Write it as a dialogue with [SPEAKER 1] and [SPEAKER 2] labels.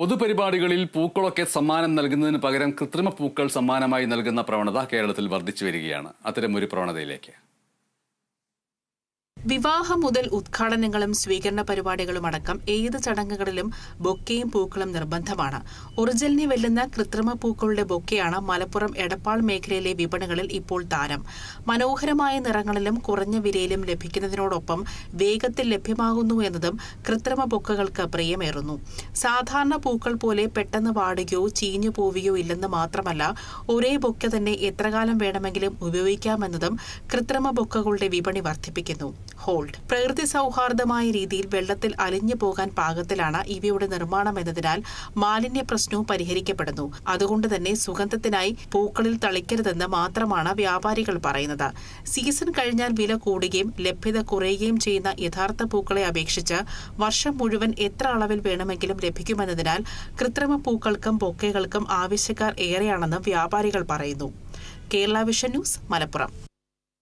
[SPEAKER 1] പൊതുപരിപാടികളിൽ പൂക്കളൊക്കെ സമ്മാനം നൽകുന്നതിന് പകരം കൃത്രിമ പൂക്കൾ സമ്മാനമായി നൽകുന്ന പ്രവണത കേരളത്തിൽ വർദ്ധിച്ചു വരികയാണ്. അത്തരമൊരു പ്രവണതയിലേക്ക്.
[SPEAKER 2] വിവാഹം മുതൽ ഉദ്ഘാടനങ്ങളും സ്വീകരണ പരിപാടികളും അടക്കം ഏത് ചടങ്ങുകളിലും ബൊക്കയും പൂക്കളും നിർബന്ധമാണ്. ഒറിജിനലിനെ വെല്ലുന്ന കൃത്രിമ പൂക്കളുടെ ബൊക്കെയാണ് മലപ്പുറം എടപ്പാൾ മേഖലയിലെ വിപണികളിൽ ഇപ്പോൾ താരം. മനോഹരമായ നിറങ്ങളിലും കുറഞ്ഞ വിലയിലും ലഭിക്കുന്നതിനോടൊപ്പം വേഗത്തിൽ ലഭ്യമാകുന്നു എന്നതും കൃത്രിമ ബൊക്കകൾക്ക് പ്രിയമേറുന്നു. സാധാരണ പൂക്കൾ പോലെ പെട്ടെന്ന് വാടുകയോ ചീഞ്ഞു പോവുകയോ ഇല്ലെന്ന് മാത്രമല്ല ഒരേ ബൊക്ക തന്നെ എത്രകാലം വേണമെങ്കിലും ഉപയോഗിക്കാമെന്നതും കൃത്രിമ ബൊക്കകളുടെ വിപണി വർദ്ധിപ്പിക്കുന്നു. ഹോൾഡ് പ്രകൃതി സൗഹാർദ്ദമായ രീതിയിൽ വെള്ളത്തിൽ അലിഞ്ഞു പോകാൻ പാകത്തിലാണ് ഇവയുടെ നിർമ്മാണം എന്നതിനാൽ മാലിന്യ പ്രശ്നവും പരിഹരിക്കപ്പെടുന്നു. അതുകൊണ്ട് തന്നെ സുഗന്ധത്തിനായി പൂക്കളിൽ തളിക്കരുതെന്ന് മാത്രമാണ് വ്യാപാരികൾ പറയുന്നത്. സീസൺ കഴിഞ്ഞാൽ വില കൂടുകയും ലഭ്യത കുറയുകയും ചെയ്യുന്ന യഥാർത്ഥ പൂക്കളെ അപേക്ഷിച്ച് വർഷം മുഴുവൻ എത്ര അളവിൽ വേണമെങ്കിലും ലഭിക്കുമെന്നതിനാൽ കൃത്രിമ പൂക്കൾക്കും ബൊക്കകൾക്കും ആവശ്യക്കാർ ഏറെയാണെന്ന് വ്യാപാരികൾ പറയുന്നു. Kerala vision news Malappuram.